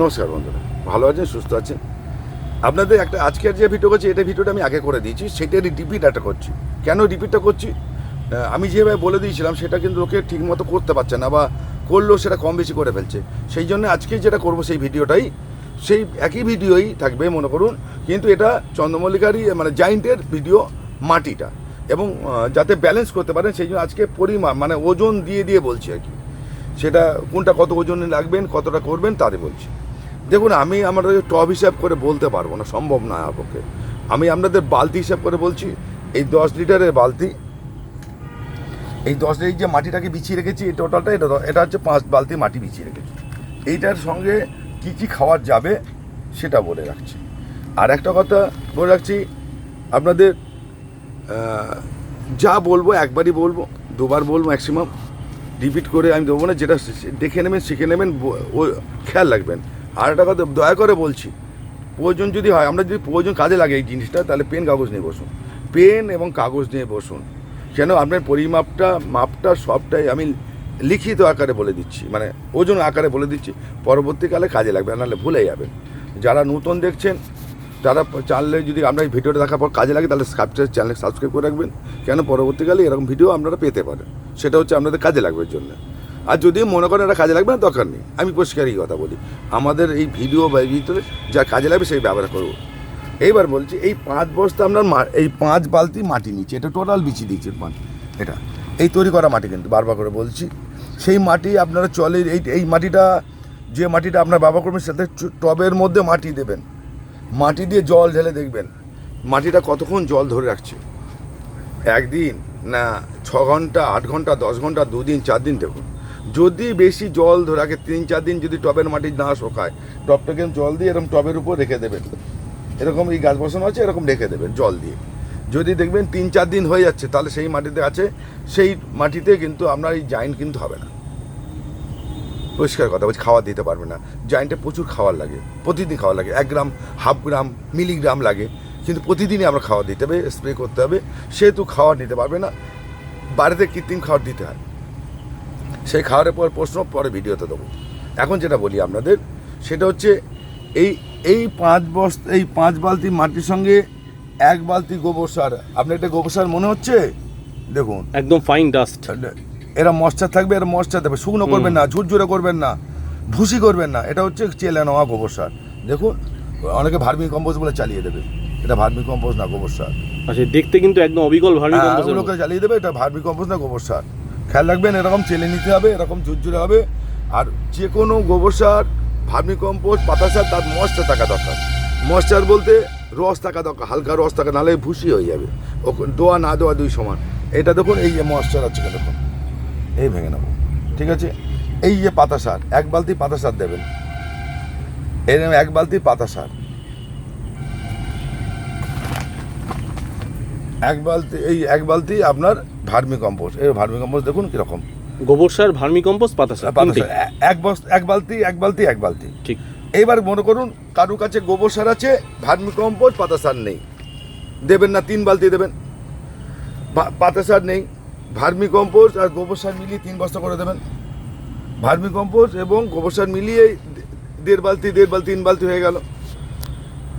নমস্কার বন্ধুরা, ভালো আছেন, সুস্থ আছেন? আপনাদের একটা আজকের যে ভিডিও করছি, এটা ভিডিওটা আমি আগে করে দিয়েছি, সেটারই রিপিট একটা করছি। কেন রিপিটটা করছি? আমি যেভাবে বলে দিয়েছিলাম, সেটা কিন্তু লোকে ঠিকমতো করতে পারছে না বা করলেও সেটা কম বেশি করে ফেলছে। সেই জন্য আজকে যেটা করব সেই ভিডিওটাই সেই একই ভিডিওই থাকবে, মনে করুন। কিন্তু এটা চন্দ্রমল্লিকারই মানে জাইন্টের ভিডিও মাটিটা। এবং যাতে ব্যালেন্স করতে পারেন, সেই জন্য আজকে পরিমাণ মানে ওজন দিয়ে দিয়ে বলছি আর কি। সেটা কোনটা কত ওজনে রাখবেন, কতটা করবেন তারে বলছি। দেখুন, আমি ওই টব হিসাব করে বলতে পারব না, সম্ভব না পক্ষে আমি আপনাদের বালতি হিসাব করে বলছি, এই দশ লিটারের বালতি, এই দশ লিটার যে মাটিটাকে বিছিয়ে রেখেছি, এই টোটালটা এটা এটা হচ্ছে পাঁচ বালতি মাটি বিছিয়ে রেখেছি। এইটার সঙ্গে কি কি খাওয়ার যাবে সেটা বলে রাখছি। আর একটা কথা বলে রাখছি, আপনাদের যা বলব, একবারই বলব, দুবার বলব ম্যাক্সিমাম রিপিট করে আমি দেবো না, যেটা দেখে নেবেন, শিখে নেবেন ও খেয়াল রাখবেন। আর একটা কথা, দয়া করে বলছি, প্রয়োজন যদি হয়, আমরা যদি প্রয়োজন কাজে লাগে এই জিনিসটা, তাহলে পেন কাগজ নিয়ে বসুন। পেন এবং কাগজ নিয়ে বসুন। কেন আপনার পরিমাপটা, মাপটা সবটাই আমি লিখিত আকারে বলে দিচ্ছি মানে ওজন আকারে বলে দিচ্ছি, পরবর্তীকালে কাজে লাগবে নাহলে ভুলে যাবেন। যারা নতুন দেখছেন, তারা চানলে যদি এই ভিডিওটা দেখার পর কাজে লাগে, তাহলে সাবস্ক্রাইব চ্যানেল সাবস্ক্রাইব করে রাখবেন। কেন পরবর্তীকালে এরকম ভিডিও আপনারা পেতে পারেন, সেটা হচ্ছে আপনাদের কাজে লাগবে জন্য। আর যদি মনে করেন এটা কাজে লাগবে না, দরকার নেই। আমি পরিষ্কারই কথা বলি। আমাদের এই ভিডিও বা ভিতরে যা কাজে লাগবে সেই ব্যবহার করব। এইবার বলছি, এই পাঁচ বস্তা আপনার এই পাঁচ বালতি মাটি নিচ্ছে এটা টোটাল বিছিয়ে দিচ্ছে পাঁচ। এটা, এই তৈরি করা মাটি কিন্তু, বারবার করে বলছি। সেই মাটি আপনারা চলে, এই এই মাটিটা, যে মাটিটা আপনার বাবা করবেন, সাথে টবের মধ্যে মাটি দেবেন। মাটি দিয়ে জল ঢেলে দেখবেন। মাটিটা কতক্ষণ জল ধরে রাখছে? একদিন না, ছ ঘণ্টা, আট ঘণ্টা, দশ ঘণ্টা, দুদিন চার দিন দেখুন। যদি বেশি জল ধরে রাখে, তিন চার দিন যদি টবের মাটি না শোকায়, টবটাকে জল দিয়ে এরকম টবের উপর রেখে দেবেন। এরকম এই গাছ বসানো আছে, এরকম রেখে দেবেন জল দিয়ে। যদি দেখবেন তিন চার দিন হয়ে যাচ্ছে, তাহলে সেই মাটিতে আছে, সেই মাটিতে কিন্তু আপনার এই জাইন্ট কিন্তু হবে না। পরিষ্কার কথা বলছি, খাওয়া দিতে পারবে না। জাইন্টে প্রচুর খাওয়ার লাগে, প্রতিদিন খাওয়া লাগে। এক গ্রাম, হাফ গ্রাম, মিলিগ্রাম লাগে। কিন্তু প্রতিদিনই আমরা খাওয়া দিতে হবে, স্প্রে করতে হবে। সেহেতু খাওয়ার নিতে পারবে না। বাড়িতে কৃত্রিম খাওয়ার দিতে হয়। সেই খাওয়ারের পর প্রশ্ন পরে ভিডিওতে দেবো। এখন যেটা বলি আপনাদের সেটা হচ্ছে এই এই পাঁচ বস্তা এই পাঁচ বালতি মাটির সঙ্গে এক বালতি গোবর সার আপনার এটা গোবর সার মনে হচ্ছে? দেখুন। একদম ফাইন ডাস্ট এরা মশ্চার থাকবে এরা মশ্চার দেবে শুকনো করবেন না ঝুরঝুরে করবেন না ভুসি করবেন না এটা হচ্ছে চেলে নেওয়া গোবর সার। দেখুন অনেকে ভার্মি কম্পোস্ট বলে চালিয়ে দেবে এটা ভার্মি কম্পোস্ট না গোবর সার। আচ্ছা দেখতে কিন্তু একদম অবিকল ভার্মি হ্যাঁ, কম্পোস্টের চালিয়ে দেবে এটা ভার্মি কম্পোস্ট না গোবর সার। খেয়াল রাখবেন, এরকম চেলে নিতে হবে, এরকম ঝুরঝুরে হবে। আর যে কোনো গোবর সার, ভার্মি কম্পোস্ট, পাতা সার, তার মশটা থাকা দরকার। মশচার বলতে রস থাকা দরকার, হালকা রস থাকা, নাহলে ভুসি হয়ে যাবে। দোয়া না দোয়া দুই সমান। এটা দেখুন, এই যে মশচার আছে দেখুন। এই ভেঙে নেব, ঠিক আছে? এই যে পাতা সার, এক বালতি পাতা সার দেবেন। এরকম এক বালতি পাতা সার। এক বালতি এই এক বালতি আপনার ভার্মি কম্পোস্ট। এই ভার্মি কম্পোস্ট দেখুন কীরকম। গোবর সার ভার্মি কম্পোস্ট পাতা সার পাতা সার, এক বস এক বালতি এক বালতি এক বালতি। ঠিক। এইবার মনে করুন কারুর কাছে গোবর সার আছে ভার্মি কম্পোস্ট পাতা সার নেই। দেবেন না তিন বালতি দেবেন। পাতা সার নেই। ভার্মি কম্পোস্ট আর গোবর সার মিলিয়ে তিন বস্তা করে দেবেন। ভার্মি কম্পোস্ট এবং গোবর সার মিলিয়ে দেড় বালতি দেড় বালতি তিন বালতি হয়ে গেল।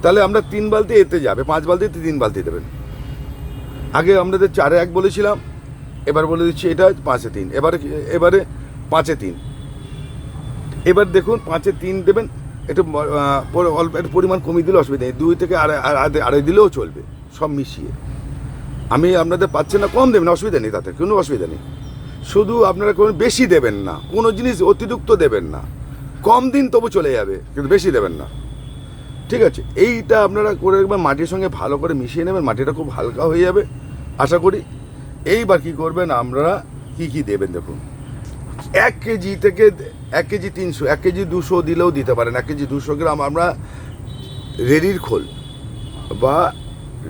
তাহলে আমরা তিন বালতি এতে যাবে পাঁচ বালতিতে তিন বালতি দেবেন। আগে আমাদের চারে এক বলেছিলাম, এবার বলে দিচ্ছি এটা পাঁচে তিন, এবারে এবারে পাঁচে তিন। এবার দেখুন পাঁচে তিন দেবেন, একটু অল্প, একটু পরিমাণ কমিয়ে দিলে অসুবিধা নেই, দুই থেকে আড়াই আড়াই দিলেও চলবে, সব মিশিয়ে। আমি আপনাদের পাচ্ছেন না, কম দেবেন, অসুবিধা নেই তাতে, কোনো অসুবিধা নেই। শুধু আপনারা কোনো বেশি দেবেন না, কোনো জিনিস অতিরিক্ত দেবেন না, কম দিন তবু চলে যাবে, কিন্তু বেশি দেবেন না। ঠিক আছে, এইটা আপনারা করে একবার মাটির সঙ্গে ভালো করে মিশিয়ে নেবেন, মাটিটা খুব হালকা হয়ে যাবে। আশা করি এইবার কি করবেন আমরা কি কি দেবেন দেখুন। এক কেজি থেকে এক কেজি তিনশো, এক কেজি দুশো দিলেও দিতে পারেন, এক কেজি দুশো গ্রাম আমরা রেডির খোল বা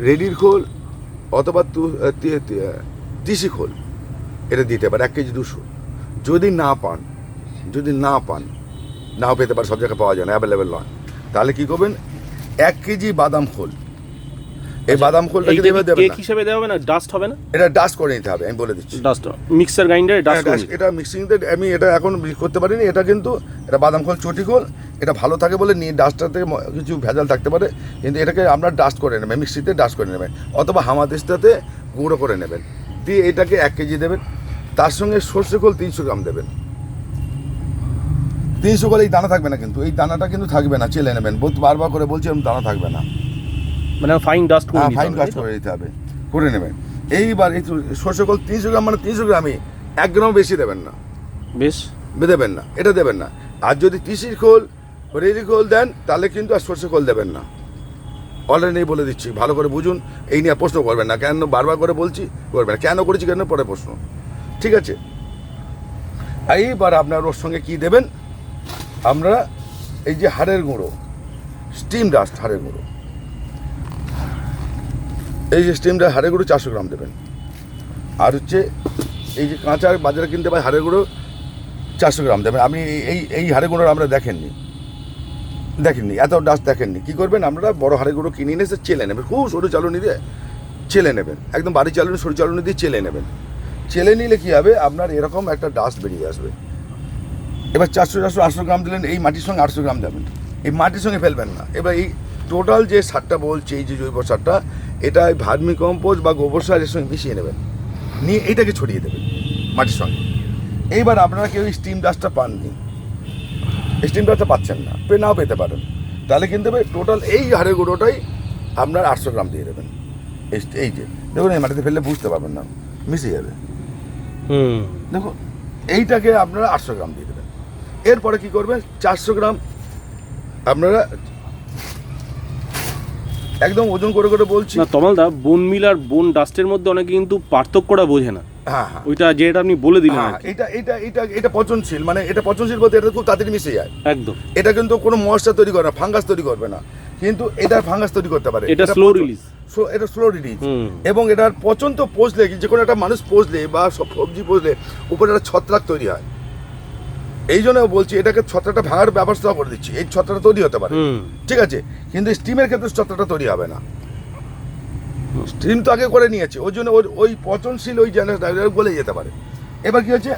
রেডির খোল অথবা তিসি খোল, এটা দিতে পারে এক কেজি দুশো। যদি না পান, যদি না পান, নাও পেতে পারে সব জায়গায় পাওয়া যায় না অ্যাভেলেবেল নয়। তাহলে কী করবেন? এক কেজি বাদাম খোল এই বাদাম খোলটা কি কেক হিসেবে দেওয়া হবে না ডাস্ট হবে না? এটা ডাস্ট করে নিতে হবে আমি বলে দিচ্ছি। ডাস্ট মিক্সার গ্রাইন্ডারে ডাস্ট এটা মিক্সিংতে আমি এটা এখন করতে পারিনি এটা কিন্তু এটা বাদাম খোল চটি খোল এটা ভালো থাকে বলে নিয়ে ডাস্টটা থেকে কিছু ভেজাল থাকতে পারে কিন্তু এটাকে আপনার ডাস্ট করে নেবেন মিক্সিতে ডাস্ট করে নেবেন অথবা হামাদিস্তাতে গুঁড়ো করে নেবেন। দিয়ে এটাকে এক কেজি দেবেন তার সঙ্গে সর্ষে খোল তিনশো গ্রাম দেবেন। তিনশো খোল এই দানা থাকবে না কিন্তু এই দানাটা কিন্তু থাকবে না চেলে নেবেন বারবার করে বলছি এরকম দানা থাকবে না। মানে ফাইন ডাস্ট করে হ্যাঁ ফাইন তাই তো? করে দিতে হবে করে নেবেন। এইবার এই সর্ষে খোল তিনশো গ্রাম মানে তিনশো গ্রামই এক গ্রাম বেশি দেবেন না। বেশ। দেবেন না এটা দেবেন না। আর যদি তিসির খোল রেডি খোল দেন তাহলে কিন্তু আর সর্ষে খোল দেবেন না। অলরেডি বলে দিচ্ছি ভালো করে বুঝুন এই নিয়ে প্রশ্ন করবেন না। কেন বারবার করে বলছি করবেন না। কেন করেছি কেন পরে প্রশ্ন। ঠিক আছে? এইবার আপনার ওর সঙ্গে কি দেবেন? আমরা এই যে হাড়ের গুঁড়ো স্টিম ডাস্ট হাড়ের গুঁড়ো। এই যে স্টিম হাড়ে গুঁড়ো চারশো গ্রাম দেবেন। আর হচ্ছে এই যে কাঁচা বাজারে কিনতে পাই হাড়ে গুঁড়ো চারশো গ্রাম দেবেন। আপনি এই- এই হাড়ে গুঁড়ো আমরা দেখেননি। দেখেননি, এত ডাস্ট দেখেননি। কী করবেন, আপনারা বড় হাড়ে গুঁড়ো কিনে এনে চেলে নেবেন। খুব সরু চালুনি দিয়ে চেলে নেবেন। একদম বাড়ি চালুনি, সরু চালুনি দিয়ে চেলে নেবেন। চেলে নিলে কী হবে, আপনার এরকম একটা ডাস্ট বেরিয়ে আসবে। এবার চারশো চারশো, আটশো গ্রাম দিলেন, এই মাটির সঙ্গে আটশো গ্রাম দেবেন। এই মাটির সঙ্গে ফেলবেন না। এবার এই টোটাল যে সারটা বলছে এই যে জৈব সারটা এটা ভার্মি কম্পোস্ট বা গোবর সার এর সঙ্গে মিশিয়ে নেবেন। নিয়ে এইটাকে ছড়িয়ে দেবেন মাটির সঙ্গে। এইবার আপনারা কেউ স্টিম ডাস্টটা পাননি। স্টিম ডাস্টটা পাচ্ছেন না। পে নাও পেতে পারেন। তাহলে কিন্তু টোটাল এই হাড়ের গুঁড়োটাই আপনার আটশো গ্রাম দিয়ে দেবেন। এই- এই যে দেখুন এই মাটিতে ফেললে বুঝতে পারবেন না। মিশে যাবে। দেখুন এইটাকে আপনারা আটশো গ্রাম দিয়ে দেবেন। এরপরে কি করবেন? চারশো গ্রাম আপনারা একদম ওজন করে করে বলছি। না তমালদা বোন মিল আর বোন ডাস্টের মধ্যে অনেকে কিন্তু পার্থক্যটা বোঝে না। হ্যাঁ হ্যাঁ। ওইটা যেটা আপনি বলে দিলেন হ্যাঁ এটা এটা এটা এটা পচনশীল মানে এটা পচনশীল বলতে এটা খুব তাড়াতাড়ি মিশে যায়। একদম। এটা কিন্তু কোনো মশলা তৈরি করে না ফাঙ্গাস তৈরি করবে না। কিন্তু এটা ফাঙ্গাস তৈরি করতে পারে। এটা release। So- এটা স্লো রিলিজ। এবং এটার পচন তো পচলে যে কোনো একটা মানুষ পচলে বা সব সবজি পচলে উপরে একটা ছত্রাক তৈরি হয়। এই জন্য বলছি এটাকে ছত্রাকটা ভাঙার ব্যবস্থা করে দিচ্ছি। এই ছত্রাকটা তৈরি হতে পারে। ঠিক আছে? কিন্তু স্টিমের ক্ষেত্রে ছত্রাকটা তৈরি হবে না। স্টিম তো আগে করে নিয়েছে। ওই জন্য ওই- ওই পচনশীল ওই জিনিসটা গলে যেতে পারে। এবার কি হচ্ছে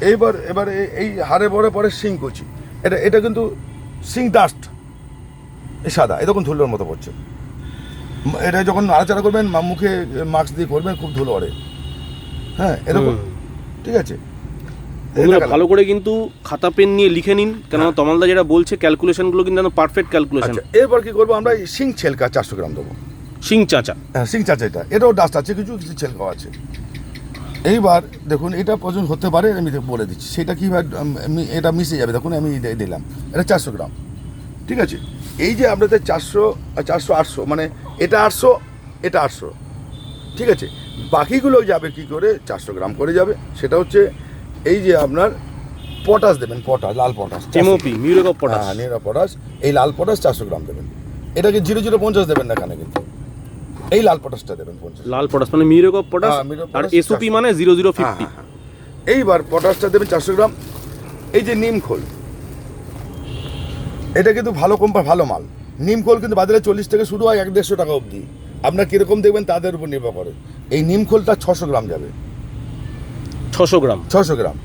এইবার এবার এই হাড়ে পরে পরে সিং কুচি। এটা এটা কিন্তু সিং ডাস্ট এই সাদা। এরকম ধুলোর মতো পড়ছে। এটা যখন নাড়াচাড়া করবেন মুখে মাস্ক দিয়ে করবেন খুব ধুলো ওড়ে। হ্যাঁ এরকম ঠিক আছে? ভালো করে কিন্তু খাতা পেন নিয়ে লিখে নিন। কেননা তমালদা যেটা বলছে ক্যালকুলেশনগুলো কিন্তু পারফেক্ট ক্যালকুলেশন আচ্ছা এরপর কি করব? আমরা সিং ছেলকা চারশো গ্রাম দেবো। সিং চাচা। হ্যাঁ সিং চাচা এটা। এটাও ডাস্ট আছে কিছু কিছু ছেলকাও আছে। এইবার দেখুন এটা পছন্দ হতে পারে আমি বলে দিচ্ছি। সেটা কীভাবে এটা মিশে যাবে। দেখুন আমি দিলাম। এটা চারশো গ্রাম। ঠিক আছে? এই যে আপনাদের চারশো চারশো আটশো মানে এটা আটশো এটা আটশো। ঠিক আছে? বাকিগুলো যাবে কি করে? চারশো গ্রাম করে যাবে। সেটা হচ্ছে এই যে আপনার পটাশ দেবেন potash Lal potash MOP muriate of potash. হ্যাঁ নিরা পটাশ। এই লাল পটাশ চারশো গ্রাম দেবেন। এটাকে জিরো জিরো পঞ্চাশ দেবেন না এখানে কিন্তু। এই লাল পটাশটা দেবেন পঞ্চাশ। লাল পটাশ মানে মিউরেক অফ পটাশ হ্যাঁ, মিউরেক আর এসওপি মানে জিরো জিরো হ্যাঁ ফিফটি। হ্যাঁ। এইবার পটাশটা দেবেন চারশো গ্রাম। এই যে নিম খোল। এটা কিন্তু ভালো কোম্পানি ভালো মাল। নিম খোল কিন্তু বাজারে চল্লিশ থেকে শুরু হয় এক দেড়শো টাকা অবধি। আপনার কীরকম দেখবেন তাদের উপর নির্ভর করে। এই নিম খোলটা ছশো গ্রাম যাবে। ছশো গ্রাম। ছশো গ্রাম।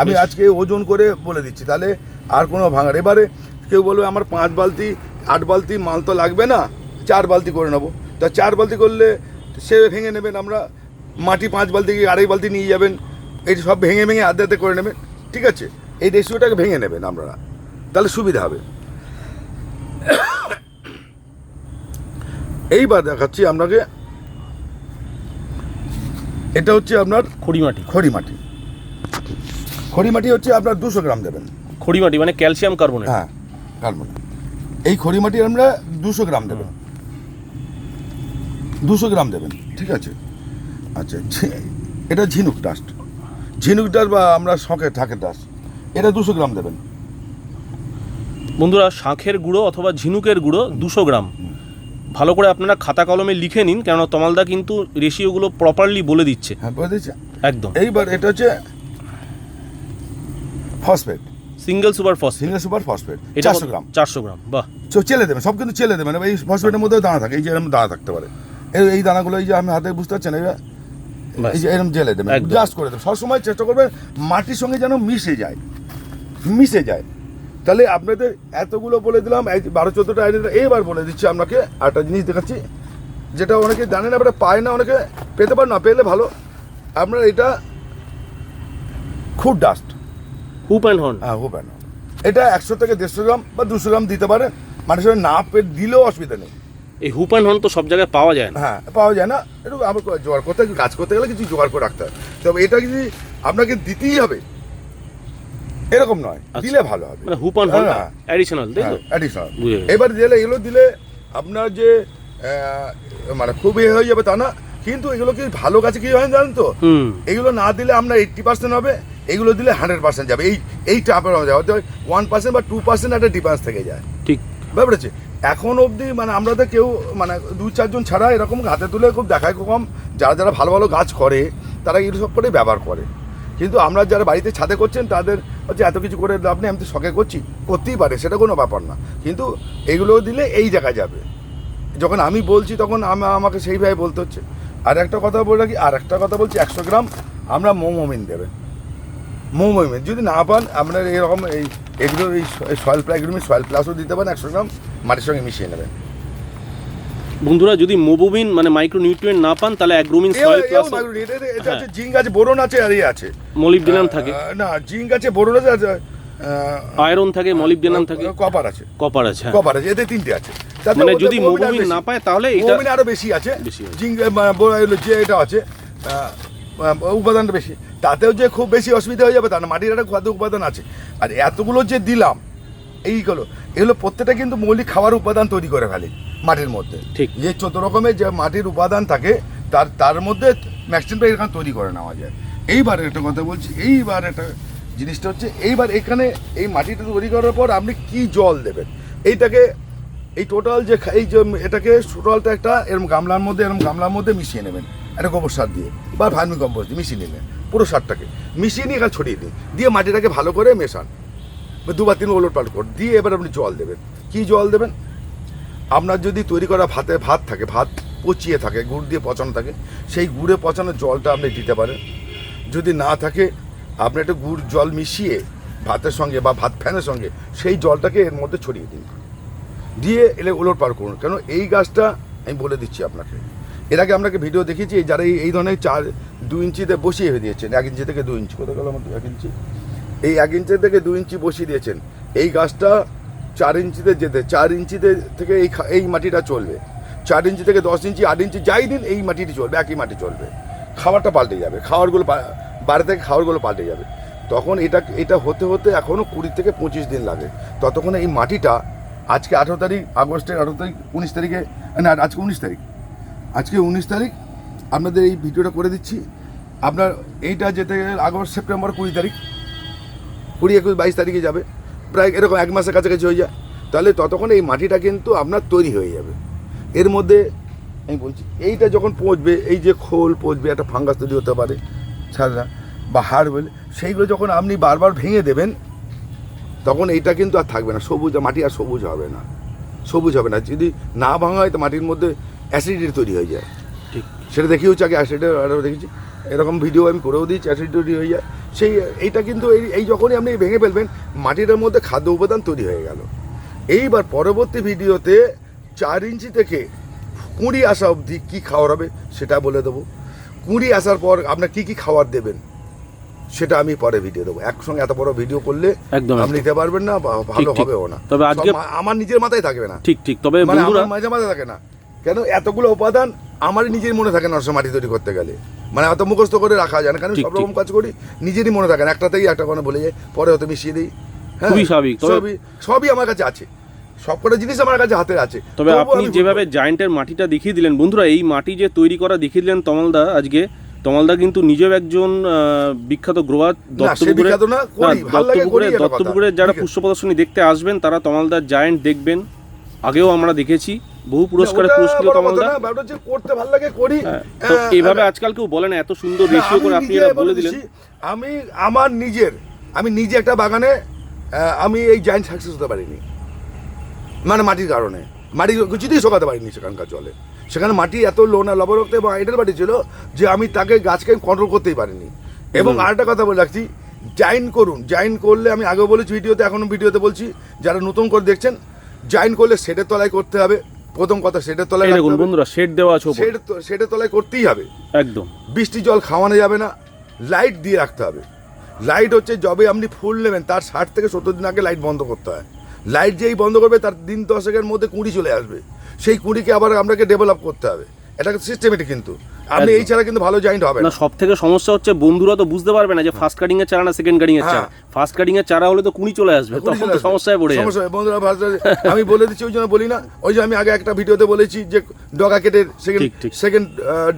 আমি আজকে ওজন করে বলে দিচ্ছি তাহলে আর কোনো ভাঙার। এবারে কেউ বলবে আমার পাঁচ বালতি আট বালতি মাল তো লাগবে না চার বালতি করে নেব। তা চার বালতি করলে সে ভেঙে নেবেন আমরা মাটি পাঁচ বালতি কি আড়াই বালতি নিয়ে যাবেন এই সব ভেঙে ভেঙে আধে আধে করে নেবেন ঠিক আছে? এই রেশিওটাকে ভেঙে নেবেন আপনারা তাহলে সুবিধা হবে। এইবার দেখাচ্ছি আপনাকে এটা হচ্ছে আপনার খড়ি মাটি। খড়ি মাটি। খড়ি মাটি হচ্ছে আপনার দুশো গ্রাম দেবেন। খড়িমাটি মানে ক্যালসিয়াম কার্বনেট? হ্যাঁ কার্বন এই খড়ি মাটি আমরা দুশো গ্রাম দেবেন। দুশো গ্রাম দেবেন ঠিক আছে? আচ্ছা এটা ঝিনুক ডাস্ট ঝিনুক ডাস্ট বা আমরা শখের থাকের ডাস্ট এটা দুশো গ্রাম দেবেন। বন্ধুরা শাঁখের গুঁড়ো অথবা ঝিনুকের গুঁড়ো দুশো গ্রাম। ভালো করে আপনারা খাতা কলমে লিখে নিন কেননা তমালদা কিন্তু রেশিওগুলো প্রপারলি বলে দিচ্ছে। হ্যাঁ বলে দিচ্ছি। একদম। এইবার এটা হচ্ছে phosphate. Single super phosphate single super phosphate এটা চারশো গ্রাম। চারশো গ্রাম বাহ। তো চেলে দেবেন সব কিন্তু চেলে দেবেন এবার এই ফসফেটের মধ্যেও দানা থাকে এই যে এরকম দানা থাকতে পারে। এই এই দানাগুলো এই যে আমি হাতে বুঝতে পারছেন এই যে- এই যে এরকম জেলে দেবেন একদম। জাস্ট করে দেবেন সবসময় চেষ্টা করবেন মাটির সঙ্গে যেন মিশে যায় মিশে যায়। তাহলে আপনাদের এতগুলো বলে দিলাম বারো চোদ্দোটা আইডিয়া এবার বলে দিচ্ছি আপনাকে। একটা জিনিস দেখাচ্ছি যেটা অনেকে জানে না আপনারা পায় না অনেকে পেতে পারে না পেলে ভালো। আপনার এটা খুব ডাস্ট হুপ অ্যান্ড হর্ন হ্যাঁ এটা একশো থেকে দেড়শো গ্রাম বা দুশো গ্রাম দিতে পারে। মানুষের না দিলেও অসুবিধা নেই। এই হুপ অ্যান্ড হর্ন তো সব জায়গায় পাওয়া যায় না। হ্যাঁ পাওয়া যায় না। একটু করে জোগাড় করতে কাজ করতে গেলে কিছু জোগাড় করে রাখতে হবে তবে এটা যদি আপনাকে দিতেই হবে এরকম নয়। আচ্ছা। দিলে ভালো হবে। মানে হুপ অ্যান্ড হর্ন হ্যাঁ। অ্যাডিশনাল তাই তো? অ্যাডিশনাল এবার দিলে এগুলো দিলে আপনার যে মানে খুব এ হয়ে যাবে তা না। কিন্তু এগুলো কি ভালো কাছে কি হয় জানেন তো? এগুলো না দিলে আপনার এইট্টি পার্সেন্ট হবে। এগুলো দিলে হান্ড্রেড পার্সেন্ট যাবে। এই এই টাপের মধ্যে হয়তো ওয়ান পার্সেন্ট বা টু পার্সেন্ট একটা ডিফারেন্স থেকে যায়। ঠিক। ব্যাপার আছে এখন অবধি মানে আমরা তো কেউ মানে দু চারজন ছাড়া এরকম হাতে তুলে খুব দেখায় কম। যারা যারা ভালো ভালো গাছ করে তারা এগুলো এইসব করে ব্যবহার করে। কিন্তু আমরা যারা বাড়িতে ছাদে করছেন তাদের হচ্ছে এত কিছু করে লাভ নেই আমি তো শখে করছি। করতেই পারে সেটা কোনো ব্যাপার না। কিন্তু এগুলো দিলে এই জায়গায় যাবে। যখন আমি বলছি তখন আমা- আমাকে সেইভাবে বলতে হচ্ছে। আর একটা কথা বলে রাখি আর একটা কথা বলছি একশো গ্রাম আমরা মোমোমিন দেবেন মোমোমিন যদি না পান আপনার এরকম এই এগুলো এই সয়েল এগুলো সয়েল প্লাসও দিতে পারেন একশো গ্রাম মাটির সঙ্গে মিশিয়ে নেবেন। বন্ধুরা যদি মোবোবিন মানে মাইক্রো নিউট্রিয়েন্ট না পান তাহলে অ্যাগ্রোমিন সয়েল প্লাস এটা এটা হচ্ছে জিঙ্ক আছে বোরন আছে আর ইয়ে আছে। মলিবডেনাম থাকে। না জিঙ্ক আছে বোরন আছে আয়রন থাকে মলিবডেনাম থাকে। কপার আছে। কপার আছে হ্যাঁ। কপার আছে এতে তিনটে আছে। মানে যদি মোবোবিন না পায় তাহলে এটা মোবিন আরও বেশি আছে। আছে। জিঙ্ক যে এটা আছে উপাদানটা বেশি। তাতেও যে খুব বেশি অসুবিধা হয়ে যাবে তা না মাটির একটা খাদ্য উপাদান আছে। আর এতগুলো যে দিলাম এইগুলো এগুলো প্রত্যেকটা কিন্তু মৌলিক খাবার উপাদান তৈরি করে ফেলে মাটির মধ্যে। ঠিক। যে চোদ্দ রকমের যে মাটির উপাদান থাকে তার তার মধ্যে ম্যাক্সিমামটা এখানে তৈরি করে নেওয়া যায়। এইবার একটা কথা বলছি এইবার একটা জিনিসটা হচ্ছে এইবার এখানে এই মাটিটা তৈরি করার পর আপনি কি জল দেবেন? এইটাকে এই টোটাল যে এই যে এটাকে টোটালটা একটা এরকম গামলার মধ্যে এরকম গামলার মধ্যে মিশিয়ে নেবেন। একটা গোবর সার দিয়ে, বা ভার্মি কম্পোস্ট দিয়ে মিশিয়ে নিলেন, পুরো সারটাকে। মিশিয়ে নিয়ে এখানে ছড়িয়ে দিন দিয়ে মাটিটাকে ভালো করে মেশান। দুবার তিন ওলট পাল্ট করে দিয়ে এবার আপনি জল দেবেন। কি জল দেবেন? আপনার যদি তৈরি করা ভাতে ভাত থাকে, ভাত পচিয়ে থাকে, গুড় দিয়ে পচানো থাকে, সেই গুড়ে পচানো জলটা আপনি দিতে পারেন। যদি না থাকে, আপনি একটা গুড় জল মিশিয়ে ভাতের সঙ্গে বা ভাত ফ্যানের সঙ্গে সেই জলটাকে এর মধ্যে ছড়িয়ে দিন। দিয়ে এলে ওলট পার করুন। কেন এই গাছটা আমি বলে দিচ্ছি আপনাকে। এর আগে আমরা ভিডিও দেখিয়েছি যারা এই ধরনের চার দু ইঞ্চিতে বসিয়ে দিয়েছেন, এক ইঞ্চি থেকে দু ইঞ্চি কোথায় গেল আমার এক ইঞ্চি? এই এক ইঞ্চি থেকে দু ইঞ্চি বসিয়ে দিয়েছেন। এই গাছটা চার ইঞ্চিতে যেতে চার ইঞ্চিতে থেকে এই এই মাটিটা চলবে। চার ইঞ্চি থেকে দশ ইঞ্চি, আট ইঞ্চি, যাই দিন এই মাটিটি চলবে, একই মাটি চলবে। খাবারটা পাল্টে যাবে পা- বাইরে থেকে খাবারগুলো পাল্টে যাবে। তখন এটা এটা হতে হতে এখনও কুড়ি থেকে পঁচিশ দিন লাগে। ততক্ষণে এই মাটিটা আজকে আঠেরো তারিখ, আগস্টের আঠেরো তারিখ, উনিশ তারিখে না, আজকে উনিশ তারিখ। আজকে উনিশ তারিখ, আপনাদের এই ভিডিওটা করে দিচ্ছি। আপনার এইটা যেতে গেলে আগস্ট, সেপ্টেম্বর কুড়ি তারিখ, কুড়ি একুশ বাইশ তারিখে যাবে। প্রায় এরকম এক মাসের কাছাকাছি হয়ে যায়। তাহলে ততক্ষণ এই মাটিটা কিন্তু আপনার তৈরি হয়ে যাবে। এর মধ্যে আমি বলছি, এইটা যখন পচবে, এই যে খোল পচবে, একটা ফাঙ্গাস তৈরি হতে পারে ছাড়া বা হাড় বলে সেইগুলো যখন আপনি বারবার ভেঙে দেবেন, তখন এইটা কিন্তু আর থাকবে না। সবুজ, মাটি আর সবুজ হবে না। সবুজ হবে না। যদি না ভাঙা হয়, তো মাটির মধ্যে অ্যাসিডিটি তৈরি হয়ে যায়। ঠিক। সেটা দেখিয়েছি আগে অ্যাসিডের আরও দেখেছি। এরকম ভিডিও আমি করেও দিয়েছি অ্যাসিড তৈরি হয়ে যায়। সেই এইটা কিন্তু এই এই যখনই আপনি ভেঙে ফেলবেন মাটিটার মধ্যে খাদ্য উপাদান তৈরি হয়ে গেল। এইবার পরবর্তী ভিডিওতে চার ইঞ্চি থেকে কুঁড়ি আসা অবধি কী খাওয়ার হবে সেটা বলে দেবো। কুঁড়ি আসার পর আপনার কী কী খাবার দেবেন সেটা আমি পরে ভিডিও দেবো। একসঙ্গে এত বড় ভিডিও করলে একদম, আপনি নিতে পারবেন না ভালো। হবেও না। তবে আজকে- আমার নিজের মাথায় থাকবে না। ঠিক ঠিক। তবে মানে আমার মাঝে মাঝে থাকে না। কেন এতগুলো উপাদান আমারই নিজের মনে থাকে না মাটি তৈরি করতে গেলে। মানে অত মুখস্থ করে রাখা যায় না। কারণ সব রকম কাজ করি? নিজেরই মনে থাকে না। একটা একটা কোনো বলে যায় পরে হয়তো মিশিয়ে দিই। হ্যাঁ, সবই সবই আমার কাছে আছে। সব কটা জিনিস আমার কাছে হাতে আছে। তবে আপনি যেভাবে জায়েন্টের মাটিটা দেখিয়ে দিলেন বন্ধুরা এই মাটি যে তৈরি করা দেখিয়ে দিলেন তমালদা আজকে তমালদা কিন্তু নিজেও একজন বিখ্যাত গ্রোয়ার দত্তপুকুরে। দত্তপুকুরের যারা পুষ্প প্রদর্শনী দেখতে আসবেন তারা তমালদার জায়েন্ট দেখবেন। আগেও আমরা দেখেছি বহু পুরস্কারে পুরস্কৃত ব্যাপারটা হচ্ছে করতে ভালো লাগে করি। হ্যাঁ, তো আহ, এইভাবে আজকাল কেউ বলে না এত সুন্দর রেশিও করে আপনি এটা বলে দিলেন। আমি আমার নিজের আমি নিজে একটা বাগানে আমি এই জায়েন্ট সাকসেস হতে পারিনি। মানে মাটির কারণে। মাটি কিছুতেই শোকাতে পারিনি সেখানকার জলে। সেখানে মাটি এত লোনা লবরক্ত এবং আইডেল মাটি ছিল যে আমি তাকে গাছকে কন্ট্রোল করতেই পারিনি। এবং আরেকটা কথা বলে রাখছি জাইন করুন। জাইন করলে আমি আগেও বলেছি ভিডিওতে এখনও ভিডিওতে বলছি যারা নতুন করে দেখছেন জাইন করলে শেডের তলায় করতে হবে। প্রথম কথা শেডের তলায় দেখুন বন্ধুরা শেড দেওয়া আছে। শেড শেডের তলায় করতেই হবে। একদম। বৃষ্টি জল খাওয়ানো যাবে না লাইট দিয়ে রাখতে হবে। লাইট হচ্ছে যবে আপনি ফুল নেবেন তার ষাট থেকে সত্তর দিন আগে লাইট বন্ধ করতে হয়। লাইট যেই বন্ধ করবে তার দিন দশেকের মধ্যে কুঁড়ি চলে আসবে। সেই কুঁড়িকে আবার আপনাকে ডেভেলপ করতে হবে। এটা সিস্টেমেটিক কিন্তু। আপনি এই। ছাড়া কিন্তু ভালো জয়েন্ট হবে না। সব থেকে সমস্যা হচ্ছে বন্ধুরা তো বুঝতে পারবে না যে ফার্স্ট কাটিং এর চারা না সেকেন্ড কাটিং এর চারা। হ্যাঁ। ফার্স্ট কাটিং এর চারা হলে তো কুড়ি চলে আসবে তখন তো সমস্যায় পড়ে যাবে। সমস্যা বন্ধুরা আমি বলে দিচ্ছি ওই জন্য বলি না। ওই যে আমি আগে একটা ভিডিওতে বলেছি যে ডগা কেটে সেকেন্ড। সেকেন্ড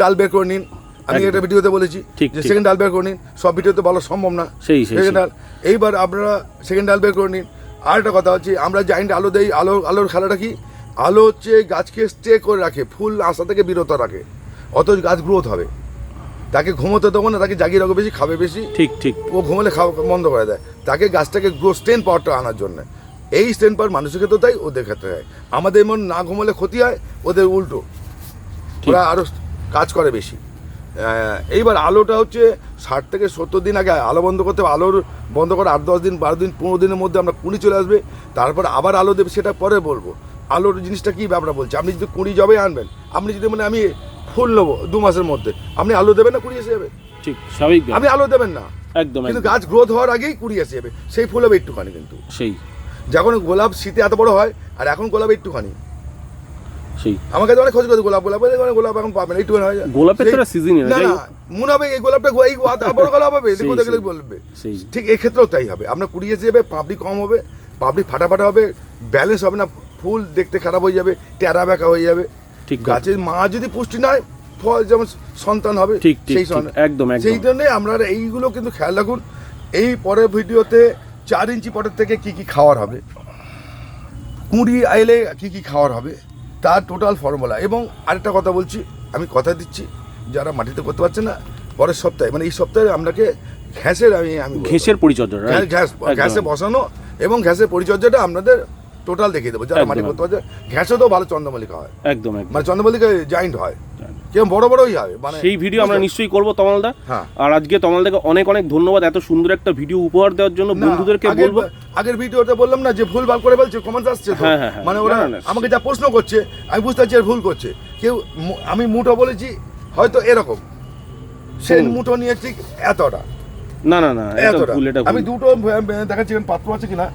ডাল বের করে নিন। আমি একটা ভিডিওতে বলেছি যে সেকেন্ড ডাল বের করে নিন। সব ভিডিওতে বলা সম্ভব না। সেই, সেকেন্ড ডাল এইবার আপনারা সেকেন্ড ডাল বের করে নিন। আর একটা কথা হচ্ছে আমরা জাইন্ট আলো দেই আলো আলোর খেলাটা কি? আলো হচ্ছে গাছকে স্টে করে রাখে ফুল আসা থেকে বিরত রাখে। অথচ গাছ গ্রোথ হবে। তাকে ঘুমোতে দেবো না তাকে জাগিয়ে রাখো বেশি খাবে বেশি। ঠিক ঠিক। ও ঘুমালে খাওয়া বন্ধ করে দেয়। তাকে গাছটাকে গ্রো স্টেন পাওয়ারটা আনার জন্য। এই স্টেন পাওয়ার মানুষের ক্ষেত্রে তাই ওদের ক্ষেত্রে হয়। আমাদের এমন না ঘুমালে ক্ষতি হয় ওদের উল্টো। ওরা আরও কাজ করে বেশি। এইবার আলোটা হচ্ছে ষাট থেকে সত্তর দিন আগে আলো বন্ধ করতে হবে। আলোর বন্ধ করে আট দশ দিন বারো দিন পনেরো দিনের মধ্যে আমরা কুড়ি চলে আসবে। তারপর আবার আলো দেবে সেটা পরে বলব। আলোর জিনিসটা কী ব্যাপারটা বলছি? আপনি যদি কুড়ি জবে আনবেন আপনি যদি মানে আমি ফুল নেব দু মাসের মধ্যে আপনি আলো দেবেন না কুড়ি এসে যাবে? ঠিক স্বাভাবিক আপনি আলো দেবেন না। একদম কিন্তু গাছ গ্রোথ হওয়ার আগেই কুড়ি এসে যাবে। সেই ফুল হবে একটুখানি কিন্তু। সেই। যখন গোলাপ শীতে এত বড় হয় আর এখন গোলাপ একটুখানি। সেই। আমার কাছে অনেক খোঁজ করে গোলাপ গোলাপ মানে গোলাপ এখন পাবেন একটুখানি হয় গোলাপের তো সেই- না না যাই না হোক। মনে হবে এই গোলাপটা এই বড় গোলাপ হবে। সেই, দেখো দেখলে বলবে। ঠিক এই ক্ষেত্রেও তাই হবে। আপনার কুড়ি এসে যাবে পাপড়ি কম হবে পাপড়ি ফাটা ফাটা হবে ব্যালেন্স হবে না। ফুল দেখতে খারাপ হয়ে যাবে টেরা বেঁকা হয়ে যাবে। ঠিক গাছের মা যদি পুষ্টি নয় ফল যেমন সন্তান হবে ঠিক সেই একদম সেই জন্য আমরা এইগুলো কিন্তু খেয়াল রাখুন। এই পরের ভিডিওতে চার ইঞ্চি পটের থেকে কি কি খাওয়ার হবে কুড়ি আইলে কি কি খাওয়ার হবে তার টোটাল ফর্মুলা। এবং আরেকটা কথা বলছি আমি কথা দিচ্ছি যারা মাটিতে করতে পারছে না পরের সপ্তাহে মানে এই সপ্তাহে আপনাকে ঘ্যাসের আমি আমি বলব। পরিচর্যা ঘ্যাস। ঘ্যাসে বসানো এবং ঘ্যাসের পরিচর্যাটা আপনাদের টোটাল দেখিয়ে দেবো। যারা মাটি করতে পারছে তো ভালো চন্দ্রমল্লিকা হয়। একদম মানে চন্দ্রমল্লিকা জয়েন্ট হয়। বড় বড়ই হয় মানে সেই ভিডিও আমরা নিশ্চয়ই করব তমালদা। হ্যাঁ। আর আজকে তমালদাকে অনেক অনেক ধন্যবাদ এত সুন্দর একটা ভিডিও উপহার দেওয়ার জন্য। বন্ধুদেরকে বলব আগের ভিডিওতে বললাম না যে ভুল ভালো করে বলছে কমেন্ট আসছে হ্যাঁ, হ্যাঁ। মানে ওরা। আমাকে যা প্রশ্ন করছে আমি বুঝতে পারছি ভুল করছে। কেউ আমি মুঠো বলেছি হয়তো এরকম। সেই মুঠো নিয়ে ঠিক এতটা। না না না এতটা। আমি দুটো দেখাচ্ছি পাত্র আছে কিনা?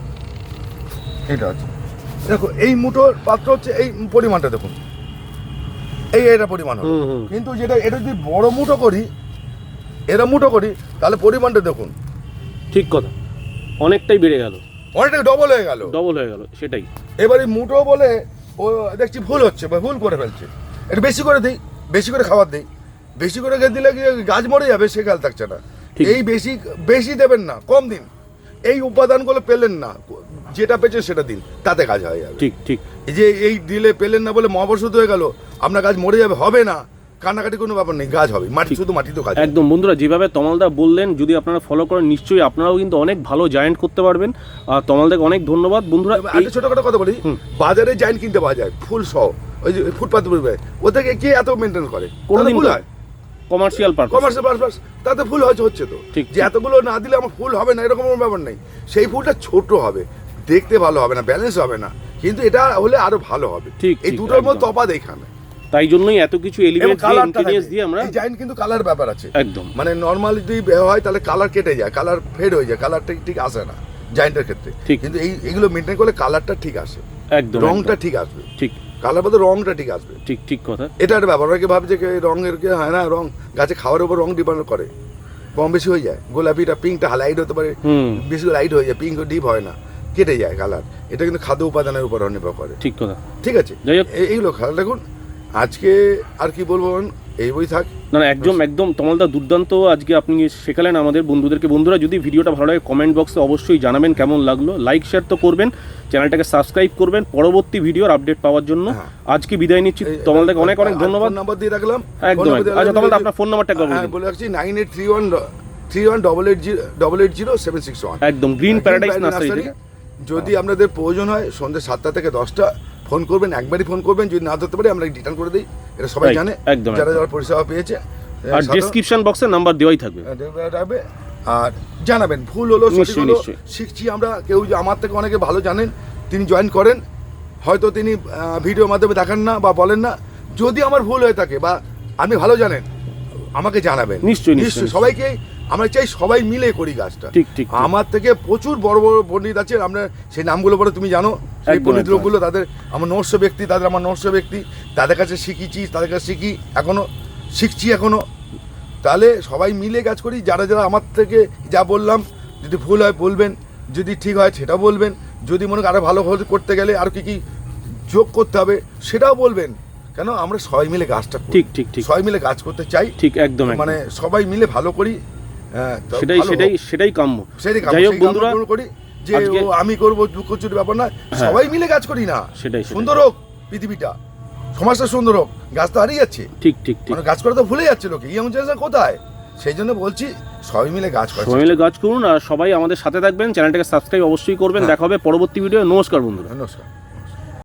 এটা আছে। দেখো এই মুঠোর পাত্র হচ্ছে এই পরিমাণটা দেখুন। এই এটা পরিমাণ। কিন্তু যেটা এটা যদি বড় মুঠো করি এরা মুঠো করি তাহলে পরিমাণটা দেখুন। ঠিক কথা। অনেকটাই বেড়ে গেল। অনেকটা ডবল হয়ে গেল। ডবল হয়ে গেল সেটাই। এবারে মুঠো বলে ও দেখছি ভুল হচ্ছে বা ভুল করে ফেলছে। একটু বেশি করে দিই বেশি করে খাবার দিই। বেশি করে খেয়ে দিলে কি গাছ মরে যাবে? সে খেয়াল থাকছে না। এই বেশি বেশি দেবেন না কম দিন। এই উপাদানগুলো পেলেন না। যেটা পেয়েছে সেটা দিন তাতে কাজ হয়ে যাবে। ঠিক ঠিক। এই যে এই দিলে পেলেন না বলে মহাবর্ষত হয়ে গেল আপনার গাছ মরে যাবে হবে না। কান্নাকাটি কোনো ব্যাপার নেই গাছ হবে মাটি শুধু মাটি তো কাজ একদম বন্ধুরা যেভাবে তমালদা বললেন যদি আপনারা ফলো করেন নিশ্চয়ই আপনারাও কিন্তু অনেক ভালো জায়েন্ট করতে পারবেন। আর তমালদাকে অনেক ধন্যবাদ বন্ধুরা একটা ছোটখাটো কথা বলি। বাজারে জাইন কিনতে পাওয়া যায় ফুল সহ ওই যে ফুটপাত বলবে ও থেকে কে এত মেনটেন করে? কোনোদিন তাহলে ভুল হয়। কমার্শিয়াল পারপাস কমার্সিয়াল পারপাস তাতে ফুল হচ্ছে হচ্ছে তো। ঠিক, যে এতগুলো না দিলে আমার ফুল হবে না এরকম কোনো ব্যাপার নেই। সেই ফুলটা ছোট হবে দেখতে ভালো হবে না ব্যালেন্স হবে না। কিন্তু এটা হলে আরও ভালো হবে। ঠিক, এই দুটোর মধ্যে তফাৎ এখানে। তাই জন্যই এত কিছু এলিমেন্ট দিয়ে আমরা এই জাইন কিন্তু কালার ব্যাপার আছে। একদম। মানে নর্মাল যদি হয় তাহলে কালার কেটে যায় কালার ফেড হয়ে যায় কালারটা ঠিক আসে না জাইন্টের ক্ষেত্রে। কিন্তু এই এগুলো মেনটেন করলে কালারটা ঠিক আসে। একদম রংটা ঠিক আসবে। ঠিক। কালার বলতে রংটা ঠিক আসবে। ঠিক ঠিক কথা। এটা একটা ব্যাপার। অনেকে ভাবছে যে রঙের কি হয় না রং গাছে খাওয়ার উপর রং ডিপেন্ড করে। কম বেশি হয়ে যায়। গোলাপিটা পিঙ্কটা লাইট হতে পারে। বেশি লাইট হয়ে যায় পিঙ্ক ডিপ হয় না। কেটে যায় কালার। এটা কিন্তু খাদ্য উপাদানের উপর নির্ভর করে। ঠিক কথা। ঠিক আছে? এইগুলো খেয়াল রাখুন। আজকে আর কি বলব এই বই থাক। না না একদম একদম তমালদা দুর্দান্ত। আজকে আপনি শেখালেন আমাদের বন্ধুদেরকে। বন্ধুরা যদি ভিডিওটা ভালো লাগে কমেন্ট বক্সে অবশ্যই জানাবেন কেমন লাগল। লাইক শেয়ার তো করবেন চ্যানেলটাকে সাবস্ক্রাইব করবেন। পরবর্তী ভিডিওর আপডেট পাওয়ার জন্য হ্যাঁ। আজকে বিদায় নিচ্ছি। তমালদাকে অনেক অনেক ধন্যবাদ। নাম্বার দিয়ে রাখলাম। একদম, আচ্ছা। তমালদা, আপনার ফোন নাম্বারটা হ্যাঁ। বলে রাখছি nine eight three one three one double eight zero double eight zero seven six one একদম গ্রিন প্যারাডাইস নার্সারি থেকে যদি আপনাদের প্রয়োজন হয় সন্ধ্যে সাতটা থেকে দশটা ফোন করবেন একবারই ফোন করবেন যদি না ধরতে পারি আমরা রিটার্ন করে দিই। এটা সবাই জানে। একদম, যারা যারা পরিষেবা পেয়েছে আর ডেসক্রিপশন বক্সে নাম্বার দেওয়াই থাকবে। রাখবে আর জানাবেন ভুল হলো সঠিক হলো শিখছি আমরা। কেউ যে আমার থেকে অনেকে ভালো জানেন তিনি জয়েন করেন। হয়তো তিনি ভিডিওর মাধ্যমে দেখান না বা বলেন না। যদি আমার ভুল হয়ে থাকে বা আপনি ভালো জানেন আমাকে জানাবেন। নিশ্চয়ই, নিশ্চয়ই। সবাইকে আমরা চাই সবাই মিলে করি কাজটা ঠিক, ঠিক। আমার থেকে প্রচুর বড় বড় পণ্ডিত আছে আমরা সেই নামগুলো পরে তুমি জানো সেই পণ্ডিত লোকগুলো তাদের আমার নর্স ব্যক্তি তাদের আমার নর্স ব্যক্তি তাদের কাছে শিখেছি তাদের কাছে শিখি এখনও শিখছি এখনও। তাহলে সবাই মিলে কাজ করি যারা যারা আমার থেকে যা বললাম যদি ভুল হয় বলবেন যদি ঠিক হয় সেটা বলবেন যদি মনে করেন আরও ভালো করতে গেলে আর কি কি যোগ করতে হবে সেটাও বলবেন। কেন? আমরা সবাই মিলে করি। ঠিক ঠিক ঠিক। সবাই মিলে কাজ করতে চাই। ঠিক একদম। মানে সবাই মিলে ভালো করি। সেটাই সেটাই সেটাই কাম্য। সেটাই যাই হোক বন্ধুরা করি যে আমি করব দুঃখ চুরি ব্যাপার না সবাই মিলে কাজ করি না। সেটাই। সুন্দর হোক পৃথিবীটা। সমাজটা সুন্দর হোক গাছ তো হারিয়ে যাচ্ছে। ঠিক ঠিক ঠিক। গাছ করা তো ভুলে যাচ্ছে লোকে। ইয়ং জেনারেশন কোথায়? সেই জন্য বলছি সবাই মিলে গাছ করে। সবাই মিলে কাজ করুন আর সবাই আমাদের সাথে থাকবেন। চ্যানেলটাকে সাবস্ক্রাইব অবশ্যই করবেন। হ্যাঁ। দেখা হবে পরবর্তী ভিডিও নমস্কার বন্ধুরা। নমস্কার।